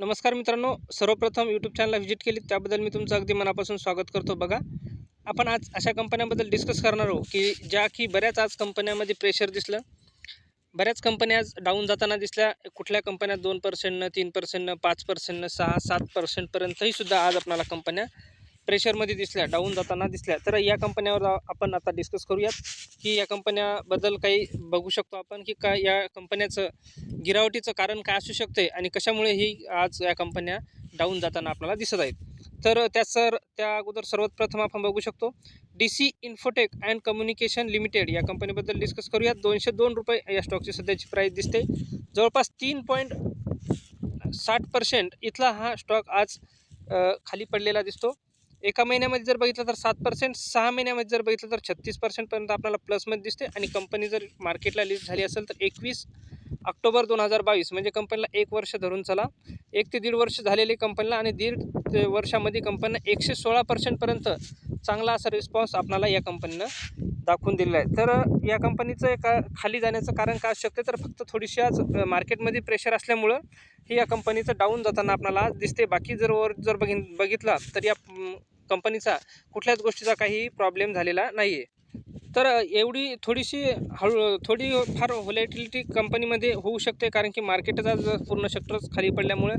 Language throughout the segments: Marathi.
नमस्कार मित्रांनो सर्वप्रथम यूट्यूब चॅनलला व्हिजिट केली त्याबद्दल मी तुमचं अगदी मनापासून स्वागत करतो. बघा आपण आज अशा कंपन्यांबद्दल डिस्कस करणार आहोत की ज्या की बऱ्याच आज कंपन्यांमध्ये प्रेशर दिसलं. बऱ्याच कंपन्या आज डाऊन जाताना दिसल्या. कुठल्या कंपन्या दोन पर्सेंटनं तीन पर्सेंटनं पाच पर्सेंटनं सहा सात पर्सेंटपर्यंतही सुद्धा आज आपल्याला कंपन्या प्रेशरमध्ये दिसल्या डाऊन जाताना दिसल्या तर या कंपन्यावर आपण आता डिस्कस करूयात की या कंपन्याबद्दल काही बघू शकतो आपण की का या कंपन्याचं गिरावटीचं कारण काय असू शकते आणि कशामुळे ही आज या कंपन्या डाऊन जाताना आपल्याला दिसत आहेत. तर त्या सर त्या अगोदर सर्वात प्रथम आपण बघू शकतो D C Infotech and Communication Limited या कंपनीबद्दल डिस्कस करूयात. दोनशे दोन रुपये या स्टॉकची सध्याची प्राईस दिसते. जवळपास तीन पॉईंट साठ पर्सेंट इथला हा स्टॉक आज खाली पडलेला दिसतो. एका महिन्यामध्ये जर बघितलं तर सात पर्सेंट सहा महिन्यामध्ये जर बघितलं तर छत्तीस पर्सेंटपर्यंत आपल्याला प्लसमध्ये दिसते. आणि कंपनी जर मार्केटला लिस्ट झाली असेल तर एकवीस ऑक्टोबर दोन हजार बावीस म्हणजे कंपनीला एक वर्ष धरून चला. एक ते दीड वर्ष झालेली कंपनीला आणि दीड वर्षामध्ये कंपनीनं एकशे सोळा पर्सेंटपर्यंत चांगला असा रिस्पॉन्स आपल्याला या कंपनीनं दाखवून दिलेलं आहे. तर या कंपनीचं एका खाली जाण्याचं कारण काय असू शकते तर फक्त थोडीशी आज मार्केटमध्ये प्रेशर असल्यामुळं ही या कंपनीचं डाऊन जाताना आपल्याला आज दिसते बाकी जर वर जर बघिन बघितला तर या कंपनीचा कुठल्याच गोष्टीचा काही प्रॉब्लेम झालेला नाही आहे तर एवढी थोडीशी हळू थोडी फार व्हॉलेटिलिटी कंपनीमध्ये होऊ शकते कारण की मार्केटचा जर पूर्ण सेक्टरच खाली पडल्यामुळे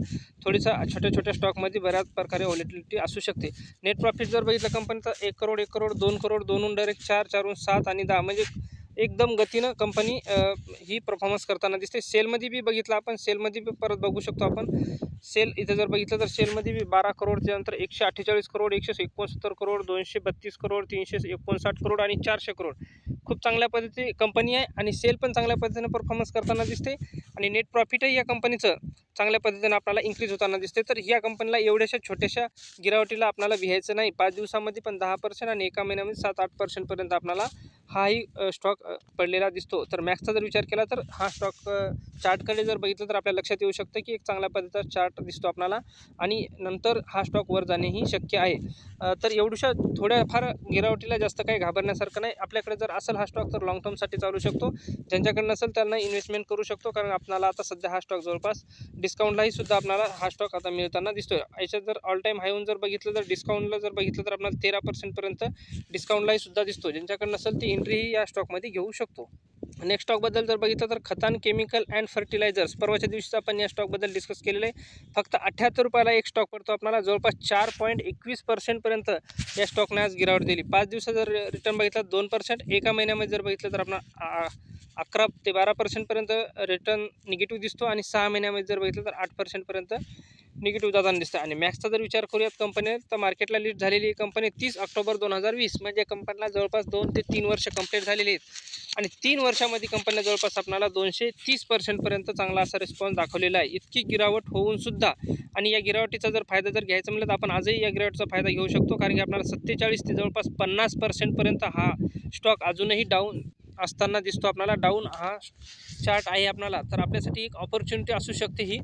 थोडीसा छोट्या छोट्या स्टॉकमध्ये बऱ्याच प्रकारे व्हॉलेटिलिटी असू शकते. नेट प्रॉफिट जर बघितलं कंपनीचं एक करोड एक करोड दोन करोड दोनहून डायरेक्ट चार चारहून सात आणि दहा म्हणजे एकदम गतीनं कंपनी ही परफॉर्मन्स करताना दिसते. सेलमध्ये बी बघितलं आपण सेलमध्ये बी परत बघू शकतो आपण. सेल इथं जर बघितलं तर सेलमध्ये बी बारा करोडच्या नंतर एकशे अठ्ठेचाळीस करोड एकशे एकोणसत्तर करोड दोनशे बत्तीस करोड तीनशे एकोणसाठ करोड आणि चारशे करोड खूप चांगल्या पद्धती कंपनी आहे आणि सेल पण चांगल्या पद्धतीने परफॉर्मन्स करताना दिसते. आणि नेट प्रॉफिटही या कंपनीचं चांगल्या पद्धतीने आपल्याला इन्क्रीज होताना दिसते. तर या कंपनीला एवढ्याशा छोट्याशा गिरावटीला आपल्याला विहायचं नाही. पाच दिवसामध्ये पण दहा पर्सेंट आणि एका महिन्यामध्ये सात आठ पर्सेंटपर्यंत आपल्याला हाही स्टॉक पडलेला दिसतो. तर मॅक्सचा जर विचार केला तर हा स्टॉक चार्टकडे जर बघितलं तर आपल्या लक्षात येऊ शकतं की एक चांगल्या पद्धतीचा चार्ट दिसतो आपल्याला आणि नंतर हा स्टॉक वर जाणेही शक्य आहे. तर एवढ्याशा थोड्याफार गिरावटीला जास्त काही घाबरण्यासारखं नाही. आपल्याकडे जर असेल हा स्टॉक तर लॉंग टर्मसाठी चालू शकतो. ज्यांच्याकडे नसेल त्यांना इन्व्हेस्टमेंट करू शकतो कारण आपल्याला आता सध्या हा स्टॉक जवळपास डिस्काउंटलाही सुद्धा आपल्याला हा स्टॉक आता मिळताना दिसतो याच्यात जर ऑल टाईम हायहून जर बघितलं तर डिस्काउंटला जर बघितलं तर आपल्याला तेरा पर्सेंटपर्यंत डिस्काउंटलाही सुद्धा दिसतो ज्यांच्याकडे नसेल ती एंट्रीही या स्टॉकमध्ये घेऊ शकतो. नेक्स्ट स्टॉकबद्दल जर बघितलं तर खतान केमिकल अँड फर्टिलायझर्स परवाच्या दिवशीच आपण या स्टॉकबद्दल डिस्कस केलेलं आहे. फक्त अठ्ठ्याहत्तर रुपयाला एक स्टॉक पडतो आपल्याला जवळपास चार पॉईंट एकवीस पर्सेंटपर्यंत या स्टॉकने आज गिरावट दिली. पाच दिवसात जर रिटर्न बघितला दोन पर्सेंट एका महिन्यामध्ये जर बघितलं तर आपण अकरा ते बारा पर्सेंटपर्यंत रिटर्न निगेटिव्ह दिसतो आणि सहा महिन्यामध्ये जर बघितलं तर आठ पर्सेंटपर्यंत निगेटिव्ह जाताना दिसतं आणि मॅक्सचा जर विचार करूयात कंपनी तर मार्केटला लिस्ट झालेली कंपनी तीस ऑक्टोबर दोन हजार वीस. म्हणजे कंपनीला जवळपास दोन ते तीन वर्ष कंप्लीट झालेली आहेत. आणि तीन वर्षामध्ये कंपनीला जवळपास आपणाला दोनशे तीस पर्सेंटपर्यंत चांगला असा रिस्पॉन्स दाखवलेला आहे. इतकी गिरावट होऊन सुद्धा. आणि या गिरावटीचा जर फायदा जर घ्यायचा म्हटलं तर आपण आजही या गिरावटचा फायदा घेऊ शकतो. कारण की आपल्याला सत्तेचाळीस ते जवळपास पन्नास पर्सेंटपर्यंत हा स्टॉक अजूनही डाऊन असताना दिसतो आपल्याला. डाऊन हा चार्ट आहे आपल्याला. तर आपल्यासाठी एक ऑपॉर्च्युनिटी असू शकते ही.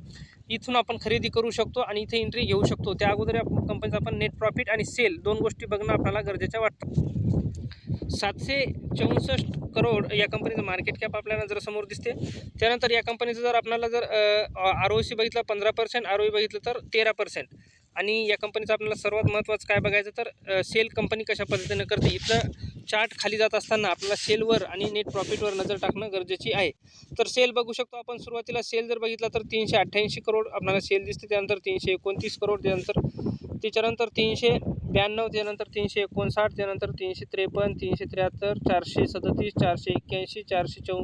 इथून आपण खरेदी करू शकतो आणि इथे एंट्री घेऊ शकतो. त्या अगोदर या कंपनीचा आपण नेट प्रॉफिट आणि सेल दोन गोष्टी बघणं आपल्याला गरजेच्या वाटतं. सातशे चौसष्ट करोड या कंपनीचं मार्केट कॅप आपल्याला जर समोर दिसते. त्यानंतर या कंपनीचं जर आपल्याला जर आर ओ सी बघितलं पंधरा पर्सेंट आर ओ बघितलं तर तेरा पर्सेंट आणि या कंपनीचं आपल्याला सर्वात महत्त्वाचं काय बघायचं तर सेल कंपनी कशा पद्धतीनं करते? इथलं चार्ट खाली जात असताना आपल्याला सेलवर आणि नेट प्रॉफिटवर नजर टाकणं गरजेची आहे. तर सेल बघू शकतो आपण. सुरुवातीला सेल जर बघितला तर तीनशे अठ्ठ्याऐंशी करोड आपल्याला सेल दिसते. त्यानंतर तीनशे एकोणतीस करोड त्यानंतर त्याच्यानंतर तीनशे ब्याण्णव त्यानंतर तीनशे एकोणसाठ त्यानंतर तीनशे त्रेपन्न तीनशे त्र्याहत्तर चारशे सदतीस चारशे एक्क्याऐंशी चारशे चौ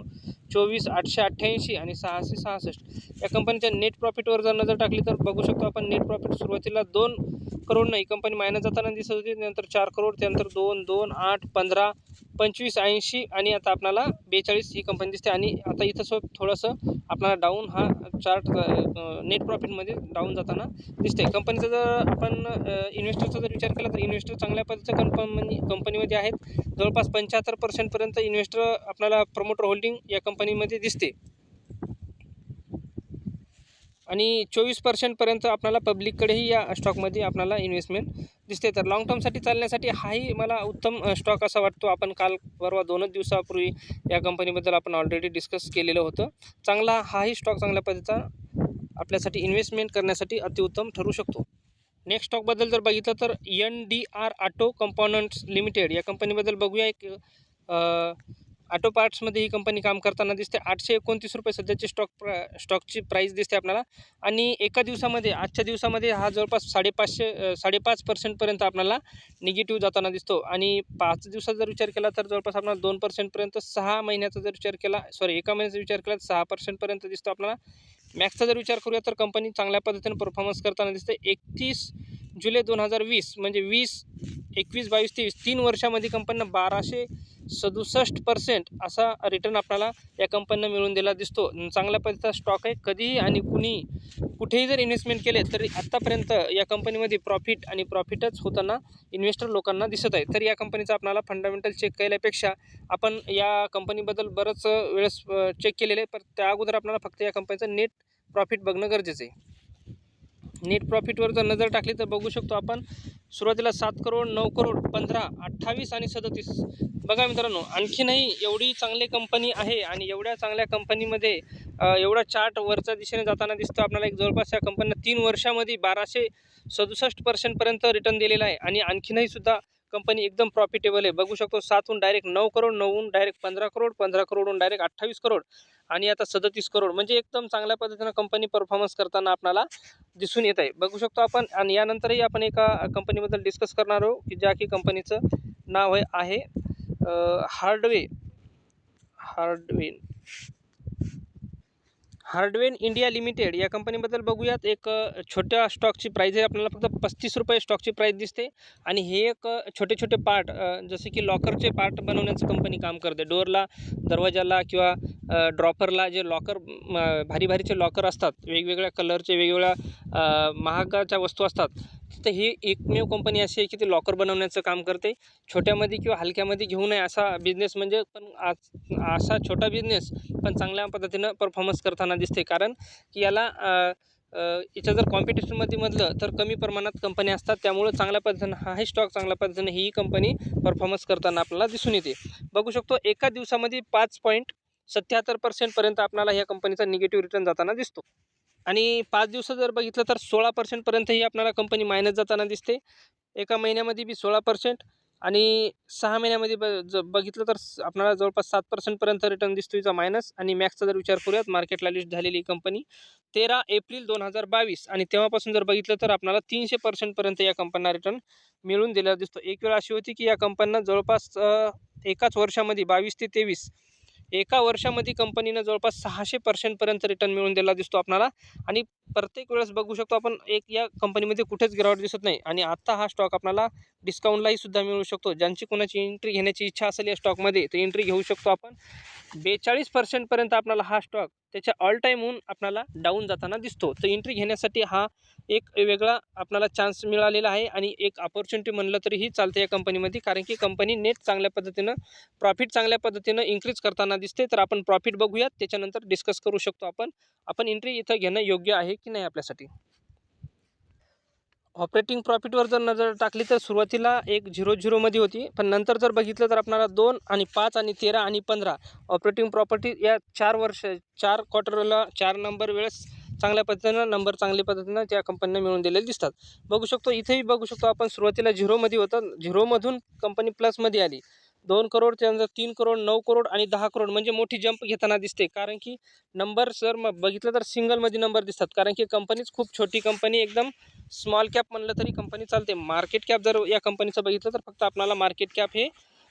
चोवीस आठशे अठ्ठ्याऐंशी आणि सहाशे सहासष्ट. या कंपनीच्या नेट प्रॉफिटवर जर नजर टाकली तर बघू शकतो आपण नेट प्रॉफिट सुरुवातीला दोन करोड नाही कंपनी मायनस जाताना दिसत होती त्यानंतर चार करोड त्यानंतर दोन दोन आठ पंधरा पंचवीस ऐंशी आणि आता आपल्याला बेचाळीस ही कंपनी दिसते आणि आता इथं सो थोडंसं आपल्याला डाऊन हा चार्ट नेट प्रॉफिटमध्ये डाऊन जाताना दिसते कंपनीचा जर आपण इन्व्हेस्टरचा जर विचार केला तर इन्व्हेस्टर चांगल्या पद्धतीच्या कंपनी कंपनीमध्ये आहेत. जवळपास पंच्याहत्तर पर्सेंटपर्यंत इन्व्हेस्टर आपल्याला प्रमोटर होल्डिंग या कंपनीमध्ये दिसते. आणि चोवीस पर्सेंटपर्यंत आपल्याला पब्लिककडेही या स्टॉकमध्ये आपल्याला इन्व्हेस्टमेंट दिसते. तर लाँग टर्मसाठी चालण्यासाठी हाही मला उत्तम स्टॉक असा वाटतो. आपण काल परवा दोनच दिवसापूर्वी या कंपनीबद्दल आपण ऑलरेडी डिस्कस केलेलं होतं. चांगला हाही स्टॉक चांगल्या पद्धतीचा आपल्यासाठी इन्व्हेस्टमेंट करण्यासाठी अतिउत्तम ठरू शकतो. नेक्स्ट स्टॉकबद्दल जर बघितलं तर N D R Auto Components Limited या कंपनीबद्दल बघूया एक ऑटो पार्ट्समध्ये ही कंपनी काम करताना दिसते. आठशे एकोणतीस रुपये सध्याची स्टॉक प्र स्टॉकची प्राईस दिसते आपल्याला. आणि एका दिवसामध्ये आजच्या दिवसामध्ये हा जवळपास साडेपाचशे साडेपाच पर्सेंटपर्यंत आपल्याला निगेटिव्ह जाताना दिसतो. आणि पाच दिवसात जर विचार केला तर जवळपास आपल्याला दोन पर्सेंटपर्यंत सहा महिन्याचा जर विचार केला सॉरी एका महिन्याचा विचार केला तर सहा पर्सेंटपर्यंत दिसतो आपल्याला. मॅक्सचा जर विचार करूया तर कंपनी चांगल्या पद्धतीने परफॉर्मन्स करताना दिसते. एकतीस जुलै दोन हजार वीस म्हणजे वीस एकवीस बावीस तेवीस तीन वर्षामध्ये कंपनीनं बाराशे सदुसष्ट पर्सेंट असा रिटर्न आपल्याला या कंपनीनं मिळून दिला दिसतो. चांगल्या पद्धतीचा स्टॉक आहे. कधीही आणि कुणी कुठेही जर इन्व्हेस्टमेंट केले तरी आत्तापर्यंत या कंपनीमध्ये प्रॉफिट आणि प्रॉफिटच होताना इन्व्हेस्टर लोकांना दिसत आहे. तर या कंपनीचा आपल्याला फंडामेंटल चेक केल्यापेक्षा आपण या कंपनीबद्दल बरंच वेळेस चेक केलेलं आहे. पण त्या अगोदर आपल्याला फक्त या कंपनीचं नेट प्रॉफिट बघणं गरजेचं आहे. नेट प्रॉफिटवर जर नजर टाकली तर बघू शकतो आपण. सुरुवातीला सात करोड नऊ करोड पंधरा अठ्ठावीस आणि सदतीस. बघा मित्रांनो आणखीनही एवढी चांगली कंपनी आहे आणि एवढ्या चांगल्या कंपनीमध्ये एवढा चार्ट वरच्या दिशेने जाताना दिसतो आपल्याला. एक जवळपास या कंपनीनं तीन वर्षामध्ये बाराशे सदुसष्ट पर्सेंटपर्यंत रिटर्न दिलेला आहे. आणि आणखीनही सुद्धा कंपनी एकदम प्रॉफिटेबल आहे. बघू शकतो सातहून डायरेक्ट नऊ करोड नऊहून डायरेक्ट पंधरा करोड पंधरा करोडहून डायरेक्ट अठ्ठावीस करोड आणि आता सदतीस करोड. म्हणजे एकदम चांगल्या पद्धतीनं कंपनी परफॉर्मन्स करताना आपल्याला दिसून येत आहे. बघू शकतो आपण आणि यानंतरही आपण एका कंपनीबद्दल डिस्कस करणार आहोत की ज्या की कंपनीचं नाव आहे आहे अ, हार्डवे हार्डवेन इंडिया लिमिटेड या कंपनीबद्दल बघूयात. एक छोट्या स्टॉकची प्राईज आहे. आपल्याला फक्त पस्तीस रुपये स्टॉकची प्राईज दिसते. आणि हे एक छोटे छोटे पार्ट जसे की लॉकरचे पार्ट बनवण्याचं कंपनी काम करते. डोअरला दरवाजाला किंवा ड्रॉपरला जे लॉकर भारी भारीचे लॉकर असतात वेगवेगळ्या कलरचे वेगवेगळ्या महागाच्या वस्तू असतात तर ही एकमेव कंपनी अशी आहे की ती लॉकर बनवण्याचं काम करते. छोट्यामध्ये किंवा हलक्यामध्ये घेऊ नये असा बिझनेस म्हणजे पण आज असा छोटा बिझनेस पण चांगल्या पद्धतीनं परफॉर्मन्स करताना दिसते. कारण की याला याच्या जर कॉम्पिटिशनमध्ये म्हटलं तर कमी प्रमाणात कंपन्या असतात. त्यामुळं चांगल्या पद्धतीनं हाही स्टॉक चांगल्या पद्धतीनं ही कंपनी परफॉर्मन्स करताना आपल्याला दिसून येते. बघू शकतो एका दिवसामध्ये पाच पॉईंट सत्याहत्तर पर्सेंटपर्यंत आपल्याला ह्या कंपनीचा निगेटिव्ह रिटर्न जाताना दिसतो. आणि पाच दिवसात जर बघितलं तर सोळा पर्सेंटपर्यंतही आपल्याला कंपनी मायनस जाताना दिसते. एका महिन्यामध्ये बी सोळा पर्सेंट आणि सहा महिन्यामध्ये ब ज बघितलं तर आपल्याला जवळपास सात पर्सेंटपर्यंत रिटर्न दिसतो याचा मायनस आणि मॅक्सचा जर विचार करूयात मार्केटला लिस्ट झालेली कंपनी तेरा एप्रिल दोन हजार बावीस. आणि तेव्हापासून जर बघितलं तर आपल्याला तीनशे पर्सेंटपर्यंत या कंपन्यांना रिटर्न मिळून दिलेला दिसतो. एक वेळ अशी होती की या कंपन्यांना जवळपास एकाच वर्षामध्ये बावीस ते तेवीस एका वर्षामध्ये कंपनीनं जवळपास सहाशे पर्सेंटपर्यंत रिटर्न मिळून दिला दिसतो आपल्याला आणि प्रत्येक वेळेस बघू शकतो आपण एक या कंपनीमध्ये कुठेच गिरावट दिसत नाही. आणि आत्ता हा स्टॉक आपल्याला डिस्काउंटलाही सुद्धा मिळू शकतो. ज्यांची कोणाची एंट्री घेण्याची इच्छा असेल या स्टॉकमध्ये तर एंट्री घेऊ शकतो आपण. बेचाळीस पर्सेंटपर्यंत आपल्याला हा स्टॉक त्याच्या ऑल टाईम होऊन आपल्याला डाऊन जाताना दिसतो. तर एंट्री घेण्यासाठी हा एक वेगळा आपल्याला चान्स मिळालेला आहे आणि एक ऑपॉर्च्युनिटी म्हणलं तरीही चालते या कंपनीमध्ये कारण की कंपनी नेट चांगल्या पद्धतीनं प्रॉफिट चांगल्या पद्धतीनं इन्क्रीज करताना दिसते. तर आपण प्रॉफिट बघूयात. त्याच्यानंतर डिस्कस करू शकतो आपण. आपण एंट्री इथं घेणं योग्य आहे की नाही आपल्यासाठी? ऑपरेटिंग प्रॉफिटवर जर नजर टाकली तर सुरुवातीला एक झिरो झिरोमध्ये होती पण नंतर जर बघितलं तर आपणाला दोन आणि पाच आणि तेरा आणि पंधरा ऑपरेटिंग प्रॉपर्टी या चार वर्ष चार क्वार्टरला चार नंबर वेळेस चांगल्या पद्धतीनं नंबर चांगल्या पद्धतीनं त्या कंपनीला मिळून दिलेले दिसतात. बघू शकतो इथेही बघू शकतो आपण सुरुवातीला झिरोमध्ये होतं झिरोमधून कंपनी प्लसमध्ये आली. दोन करोड त्यानंतर तीन करोड नऊ करोड आणि दहा करोड म्हणजे मोठी जंप घेताना दिसते. कारण की नंबर सर मग बघितलं तर सिंगलमध्ये नंबर दिसतात. कारण की कंपनीच खूप छोटी कंपनी एकदम स्मॉल कॅप म्हणलं तरी कंपनी चालते. मार्केट कॅप जर या कंपनीचं बघितलं तर फक्त आपल्याला मार्केट कॅप हे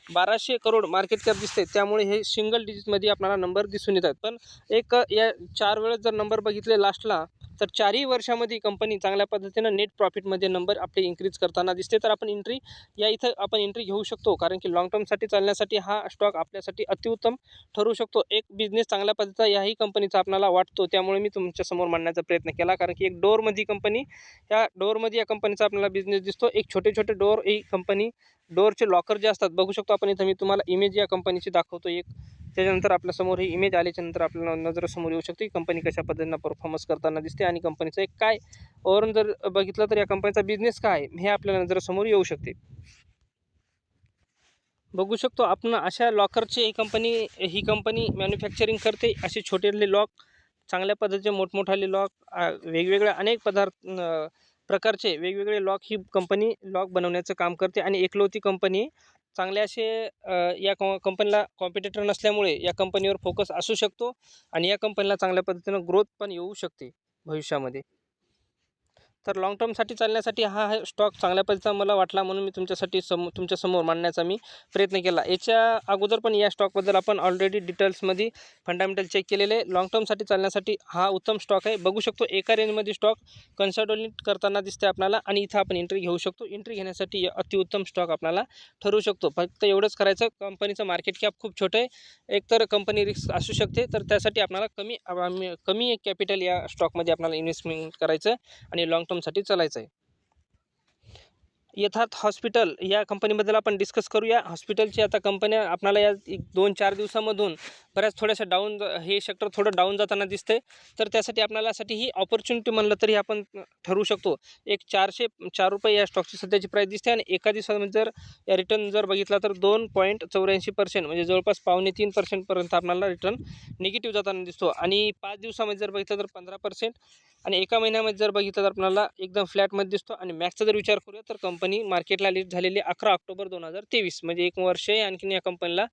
बाराशे करोड मार्केट कॅप दिसते त्यामुळे हे सिंगल डिजिटमध्ये आपल्याला नंबर दिसून येतात. पण एक या चार वेळेस जर नंबर बघितले लास्टला तर चारही वर्षामध्ये कंपनी चांगल्या पद्धतीनं नेट प्रॉफिटमध्ये नंबर आपले इन्क्रीज करताना दिसते. तर आपण एंट्री या इथं आपण एंट्री घेऊ शकतो. कारण की लाँग टर्मसाठी चालण्यासाठी हा स्टॉक आपल्यासाठी अतिउत्तम ठरू शकतो. एक बिझनेस चांगल्या पद्धतीचा याही कंपनीचा आपल्याला वाटतो. त्यामुळे मी तुमच्यासमोर मांडण्याचा प्रयत्न केला. कारण की एक डोअरमध्ये कंपनी या डोअरमध्ये या कंपनीचा आपल्याला बिझनेस दिसतो. एक छोटे छोटे डोअर ही कंपनी डोअरचे लॉकर जे असतात बघू शकतो आपण. इथं मी तुम्हाला इमेज या कंपनीची दाखवतो. एक त्याच्यानंतर आपल्यासमोर ही इमेज आल्याच्यानंतर आपल्याला नजरेसमोर येऊ शकते की कंपनी कशा पद्धतीनं परफॉर्मन्स करताना दिसते आणि कंपनीचं एक काय? ओव्हरऑल जर बघितलं तर या कंपनीचा बिझनेस काय? आहे हे आपल्याला नजरेसमोर येऊ शकते. बघू शकतो आपण अशा लॉकरची ही कंपनी ही कंपनी मॅन्युफॅक्चरिंग करते. असे छोटेले लॉक चांगल्या पद्धतीचे मोठमोठाले लॉक वेगवेगळ्या अनेक पदार्थ प्रकारचे वेगवेगळे लॉक ही कंपनी लॉक बनवण्याचं काम करते. आणि एकलौती कंपनी चांगले असे या कॉ कंपनीला कॉम्पिटिटर नसल्यामुळे या कंपनीवर फोकस असू शकतो आणि या कंपनीला चांगल्या पद्धतीनं ग्रोथ पण येऊ शकते भविष्यामध्ये. तर लाँग टर्मसाठी चालण्यासाठी हा हा स्टॉक चांगल्या पद्धतीचा मला वाटला म्हणून मी तुमच्यासाठी सम तुमच्यासमोर मांडण्याचा मी प्रयत्न केला. याच्या अगोदर पण या स्टॉकबद्दल आपण ऑलरेडी डिटेल्समध्ये फंडामेंटल चेक केलेले. लाँग टर्मसाठी चालण्यासाठी हा उत्तम स्टॉक आहे. बघू शकतो एका रेंजमध्ये स्टॉक कन्सल्टोलिट करताना दिसते आपल्याला आणि इथं आपण एंट्री घेऊ शकतो. एंट्री घेण्यासाठी अतिउत्तम स्टॉक आपल्याला ठरू शकतो. फक्त एवढंच करायचं कंपनीचं मार्केट कॅप खूप छोटं आहे. एकतर कंपनी रिस्क असू शकते तर त्यासाठी आपल्याला कमी आम्ही- कमी कॅपिटल या स्टॉकमध्ये आपल्याला इन्व्हेस्टमेंट करायचं आणि लाँग कुटुंबासाठी चालायचं आहे. यथार्थ हॉस्पिटल या कंपनीबद्दल आपण डिस्कस करूया. हॉस्पिटलची आता कंपन्या आपल्याला या एक दोन चार दिवसामधून बऱ्याच थोड्याशा डाऊन हे सेक्टर थोडं डाऊन जाताना दिसते तर त्यासाठी आपल्यालासाठी ही ऑपॉर्च्युनिटी म्हणलं तरी आपण ठरवू शकतो. एक चारशे चार रुपये या स्टॉकची सध्याची प्राईस दिसते आणि एका दिवसामध्ये जर या रिटर्न जर बघितला तर दोन पॉईंट चौऱ्याऐंशी पर्सेंट म्हणजे जवळपास पावणे तीन पर्सेंटपर्यंत आपल्याला रिटर्न निगेटिव्ह जाताना दिसतो. आणि पाच दिवसामध्ये जर बघितलं तर पंधरा पर्सेंट आणि एका महिन्यामध्ये जर बघितलं तर आपल्याला एकदम फ्लॅटमध्ये दिसतो. आणि मॅक्सचा जर विचार करूया तर कंपनी मार्केटला लिस्ट झालेली अकरा ऑक्टोबर दोन हजार तेवीस. म्हणजे एक वर्ष आहे आणखीन या कंपनीला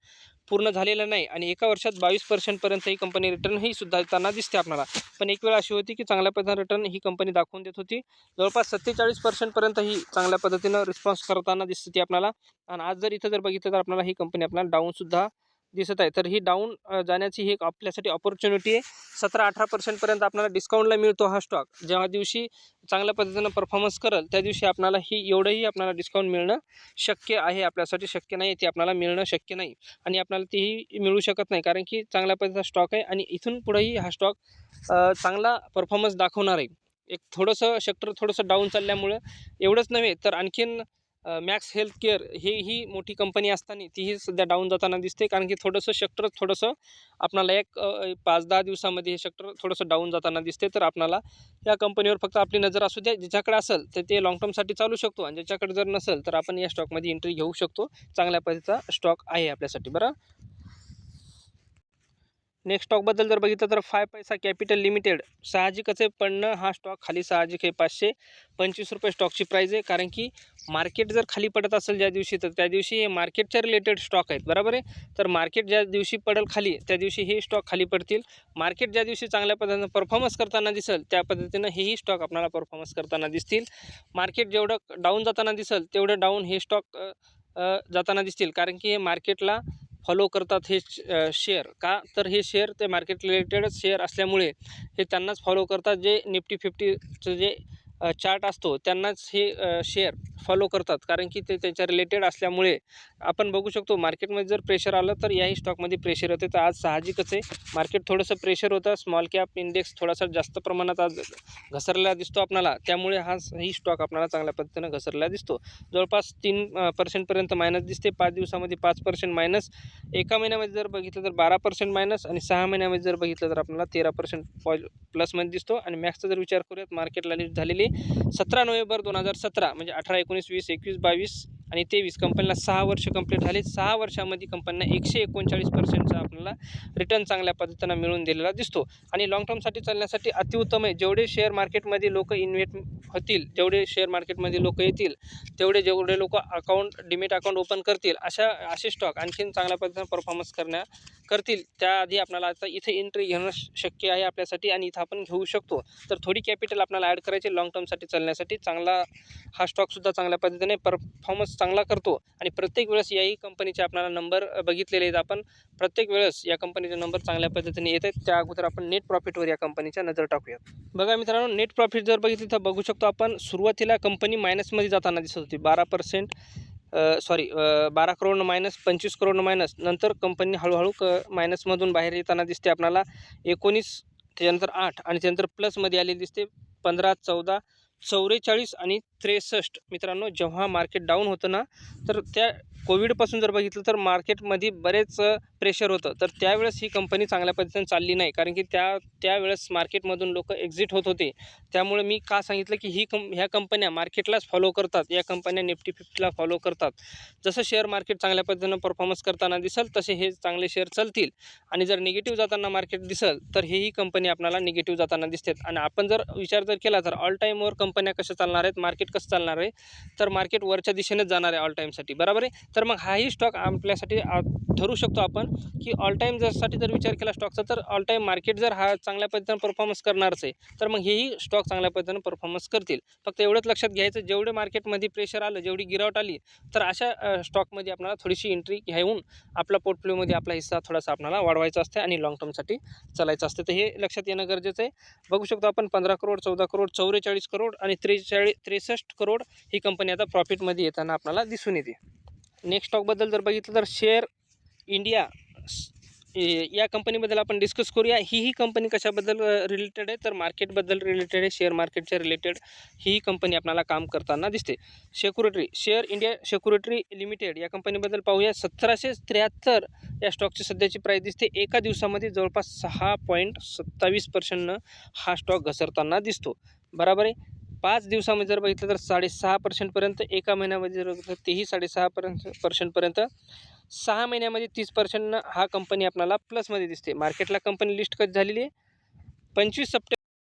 पूर्ण झालेलं नाही. आणि एका वर्षात बावीस पर्सेंटपर्यंत ही कंपनी रिटर्न ही सुद्धा देताना दिसते आपल्याला. पण एक वेळ अशी होती की चांगल्या पद्धतीनं रिटर्न ही कंपनी दाखवून देत होती. जवळपास सत्तेचाळीस पर्सेंटपर्यंत ही चांगल्या पद्धतीनं रिस्पॉन्स करताना दिसते ती आपल्याला. आणि आज जर इथं जर बघितलं तर आपल्याला ही कंपनी आपल्याला डाऊनसुद्धा दिसत आहे. तर ही डाऊन जाण्याची ही एक आपल्यासाठी ऑपॉर्च्युनिटी आहे. सतरा अठरा पर्सेंटपर्यंत आपल्याला डिस्काउंटला मिळतो हा स्टॉक ज्या दिवशी चांगल्या पद्धतीनं परफॉर्मन्स करेल त्या दिवशी आपल्याला ही एवढंही आपल्याला डिस्काउंट मिळणं शक्य आहे. आपल्यासाठी शक्य नाही ते आपल्याला मिळणं शक्य नाही. आणि आपल्याला तीही मिळू शकत नाही. कारण की चांगल्या पद्धतीचा स्टॉक आहे आणि इथून पुढेही हा स्टॉक चांगला परफॉर्मन्स दाखवणार आहे. एक थोडंसं सेक्टर थोडंसं डाऊन चालल्यामुळं एवढंच नव्हे तर आणखीन मॅक्स हेल्थ केअर ही ही मोठी कंपनी असताना तीही सध्या डाऊन जाताना दिसते. कारण की थोडंसं सेक्टर थोडंसं आपणाला एक पाच दहा दिवसामध्ये हे सेक्टर थोडंसं डाऊन जाताना दिसते. तर आपणाला या कंपनीवर फक्त आपली नजर असू द्या. ज्याच्याकडे असेल तर ते लाँग टर्मसाठी चालू शकतो. आणि ज्याच्याकडे जर नसेल तर आपण या स्टॉकमध्ये एंट्री घेऊ शकतो. चांगल्या पद्धतीचा स्टॉक आहे आपल्यासाठी. बरं? नेक्स्ट स्टॉकबद्दल जर बघितलं तर फाय पैसा कॅपिटल लिमिटेड साहजिकच आहे पडणं हा स्टॉक खाली साहजिक आहे पाचशे पंचवीस रुपये स्टॉकची प्राईज आहे. कारण की मार्केट जर खाली पडत असेल ज्या दिवशी तर त्या दिवशी हे मार्केटच्या रिलेटेड स्टॉक आहेत. बरोबर आहे? तर मार्केट ज्या दिवशी पडेल खाली त्या दिवशी हे स्टॉक खाली पडतील. मार्केट ज्या दिवशी चांगल्या पद्धतीनं परफॉर्मन्स करताना दिसेल त्या पद्धतीनं हेही स्टॉक आपल्याला परफॉर्मन्स करताना दिसतील. मार्केट जेवढं डाऊन जाताना दिसेल तेवढं डाऊन हे स्टॉक जाताना दिसतील. कारण की हे मार्केटला फॉलो करतात हे शेअर का? तर हे शेअर ते मार्केट रिलेटेडच शेअर असल्यामुळे हे त्यांनाच फॉलो करतात जे निफ्टी फिफ्टीचं जे चार्ट असतो त्यांनाच हे शेअर फॉलो करतात. कारण की ते त्याच्या रिलेटेड असल्यामुळे आपण बघू शकतो मार्केटमध्ये जर प्रेशर आलं तर याही स्टॉकमध्ये प्रेशर होते तर आज साहजिकच आहे. मार्केट थोडंसं प्रेशर होतं. स्मॉल कॅप इंडेक्स थोडासा जास्त प्रमाणात आज घसरलेला दिसतो आपणाला त्यामुळे हा ही स्टॉक आपल्याला चांगल्या पद्धतीनं घसरलेला दिसतो. जवळपास तीन पर्सेंटपर्यंत मायनस दिसते. पाच दिवसामध्ये पाच पर्सेंट मायनस एका महिन्यामध्ये जर बघितलं तर बारा पर्सेंट मायनस आणि सहा महिन्यामध्ये जर बघितलं तर आपल्याला तेरा पर्सेंट पॉ प्लसमध्ये दिसतो. आणि मॅक्सचा जर विचार करूयात मार्केटला लिस्ट झालेली सतरा नोव्हेंबर दोन हजार सतरा म्हणजे अठरा एकोणीस वीस एकवीस बावीस आणि तेवीस कंपनीला सहा वर्ष कंप्लीट झाले. सहा वर्षामध्ये कंपनीला एकशे एकोणचाळीस पर्सेंटचा आपल्याला रिटर्न चांगल्या पद्धतीनं मिळून दिलेला दिसतो. आणि लाँग टर्मसाठी चालण्यासाठी अतिउत्तम आहे. जेवढे शेअर मार्केटमध्ये लोक इन्व्हेस्ट होतील जेवढे शेअर मार्केटमध्ये लोक येतील तेवढे जेवढे लोक अकाउंट डिमेट अकाउंट ओपन करतील अशा असे स्टॉक आणखीन चांगल्या पद्धतीनं परफॉर्मन्स करण्या करतील. त्याआधी आपल्याला आता इथे एंट्री घेणं शक्य आहे आपल्यासाठी आणि इथं आपण घेऊ शकतो. तर थोडी कॅपिटल आपल्याला ॲड करायची लाँग टर्मसाठी चालण्यासाठी चांगला हा स्टॉकसुद्धा चांगल्या पद्धतीने परफॉर्मन्स चांगला करतो आणि प्रत्येक वेळेस याही कंपनीचे आपल्याला नंबर बघितलेले आहेत आपण. प्रत्येक वेळेस या कंपनीचे नंबर चांगल्या पद्धतीने येत आहेत. त्या अगोदर आपण नेट प्रॉफिटवर या कंपनीच्या नजर टाकूयात. बघा मित्रांनो नेट प्रॉफिट जर बघितलं तर बघू शकतो आपण सुरुवातीला कंपनी मायनसमध्ये जाताना दिसत होती. बारा पर्सेंट सॉरी बारा करोड मायनस पंचवीस करोड मायनस नंतर कंपनी हळूहळू क मायनसमधून बाहेर येताना दिसते आपल्याला एकोणीस त्याच्यानंतर आठ आणि त्यानंतर प्लसमध्ये आलेली दिसते पंधरा चौदा चौवेचाळीस आणि त्रेसष्ट मित्रांनो जेव्हा मार्केट डाऊन होतं ना तर त्या कोविडपासून जर बघितलं तर मार्केटमध्ये बरेच प्रेशर होतं. तर त्यावेळेस ही कंपनी चांगल्या पद्धतीने चालली नाही. कारण की त्या त्यावेळेस मार्केटमधून लोक एक्झिट होत होते. त्यामुळे मी का सांगितलं की ही कं ह्या कंपन्या मार्केटलाच फॉलो करतात. या कंपन्या निफ्टी फिफ्टीला फॉलो करतात. जसं शेअर मार्केट चांगल्या पद्धतीनं परफॉर्मन्स करताना दिसेल तसे हे चांगले शेअर चालतील. आणि जर निगेटिव्ह जाताना मार्केट दिसेल तर हेही कंपनी आपल्याला निगेटिव्ह जाताना दिसतात. आणि आपण जर विचार जर केला तर ऑल टाईमवर कंपन्या कशा चालणार आहेत? मार्केट कसं चालणार आहे? तर मार्केट वरच्या दिशेनेच जाणार आहे ऑल टाईमसाठी बरोबर आहे? तर मग हाही स्टॉक आपल्यासाठी ठरू शकतो आपण. की ऑल टाईम जरसाठी जर विचार केला स्टॉकचा तर ऑल टाईम मार्केट जर हा चांगल्या पद्धतीनं परफॉर्मन्स करणारच आहे तर मग हेही स्टॉक चांगल्या पद्धतीनं परफॉर्मन्स करतील. फक्त एवढंच लक्षात घ्यायचं जेवढे मार्केटमध्ये प्रेशर आलं जेवढी गिरावट आली तर अशा स्टॉकमध्ये आपल्याला थोडीशी एंट्री घेऊन आपला पोर्टफोलिओमध्ये आपला हिस्सा थोडासा आपल्याला वाढवायचा असते आणि लॉंग टर्मसाठी चालायचं असते तर हे लक्षात येणं गरजेचं आहे. बघू शकतो आपण पंधरा करोड चौदा करोड चौवेचाळीस करोड आणि त्रेचाळीस त्रेसष्ट करोड ही कंपनी आता प्रॉफिटमध्ये येताना आपल्याला दिसून येते. नेक्स्ट स्टॉकबद्दल जर बघितलं तर शेअर इंडिया या कंपनीबद्दल आपण डिस्कस करूया. ही ही कंपनी कशाबद्दल रिलेटेड आहे? तर मार्केटबद्दल रिलेटेड आहे. शेअर मार्केटच्या रिलेटेड ही कंपनी आपल्याला काम करताना दिसते. Securities Share India Securities Limited या कंपनीबद्दल पाहूया. सतराशे त्र्याहत्तर या स्टॉकची सध्याची प्राईस दिसते. एका दिवसामध्ये जवळपास सहा पॉईंट सत्तावीस पर्सेंटनं हा स्टॉक घसरताना दिसतो. बरोबर आहे? पाच दिवसामध्ये जर बघितलं तर साडेसहा पर्सेंटपर्यंत एका महिन्यामध्ये जर बघितलं तेही साडेसहा पर्यंत. पर्सेंटपर्यंत सहा महिन्यामध्ये तीस पर्सेंटनं हा कंपनी आपल्याला प्लसमध्ये दिसते. मार्केटला कंपनी लिस्ट कधी झालेली आहे. पंचवीस सप्टेंबर